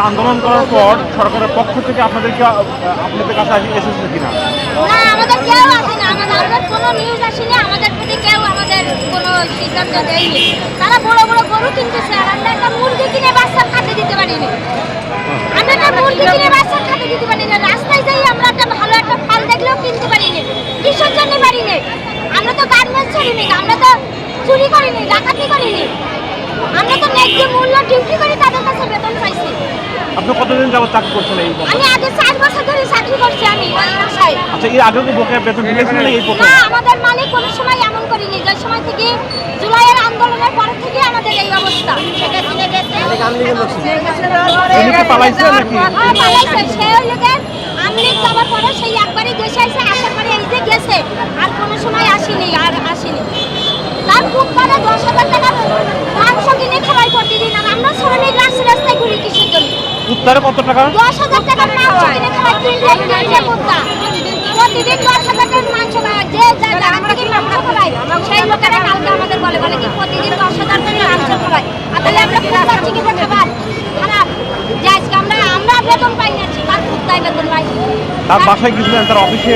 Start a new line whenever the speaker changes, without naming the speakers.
আন্দোলন করার পর সরকারের পক্ষ থেকে আপনাদেরকে আপনাদের কাছে এসেছে কিনা?
কোনো নিউজ আসেনি। আমাদের প্রতি কেউ আমাদের কোনো বড় বড় আমরা কিনে বাচ্চা দিতে আমরা একটা ভালো একটা ফল দেখলেও কিনতে আমরা তো আমরা তো চুরি আমরা তো ন্যায্য মূল্য ডিউটি করে তাদের কাছে বেতন পাইছি
আপনি কতদিন যাবত চাকরি করছেন এই পথে?
আমি আগে চার বছর ধরে চাকরি করছি আমি ওই বাসায়।
আচ্ছা এর আগেও কি বকেয়া বেতন দিয়েছিলেন এই প্রথম?
না আমাদের মালিক কোনো সময় এমন করিনি। যে সময় থেকে জুলাইয়ের আন্দোলনের পর থেকে আমাদের এই অবস্থা।
তিনি কি পালাইছে নাকি?
হ্যাঁ, পালাইছে। সে আমলিগ যাওয়ার পরে সেই একবারই দেশে আসার পরে এই যে গেছে আর কোনো সময় আসেনি আর আসেনি। তার খুব মানে দশ হাজার মাংস কিনে খাওয়াই প্রতিদিন আর আমরা শ্রমিক রাস্তায় রাস্তায় ঘুরি কিসের জন্য
উত্তরে কত টাকা?
দশ হাজার টাকার মাংস কিনে খাওয়াই তিনটে তিনটে মুদ্রা প্রতিদিন দশ হাজার টাকার মাংস যে যা জায়গা থেকে মাংস খাওয়াই সেই লোকেরা কালকে আমাদের বলে বলে কি প্রতিদিন দশ হাজার করে মাংস খাওয়াই আর তাহলে আমরা পাচ্ছি কিন্তু খাবার খারাপ। যে আজকে আমরা আমরা বেতন পাই না তার কুত্তায় বেতন পাই
তার বাসায় গেছিলেন তার অফিসে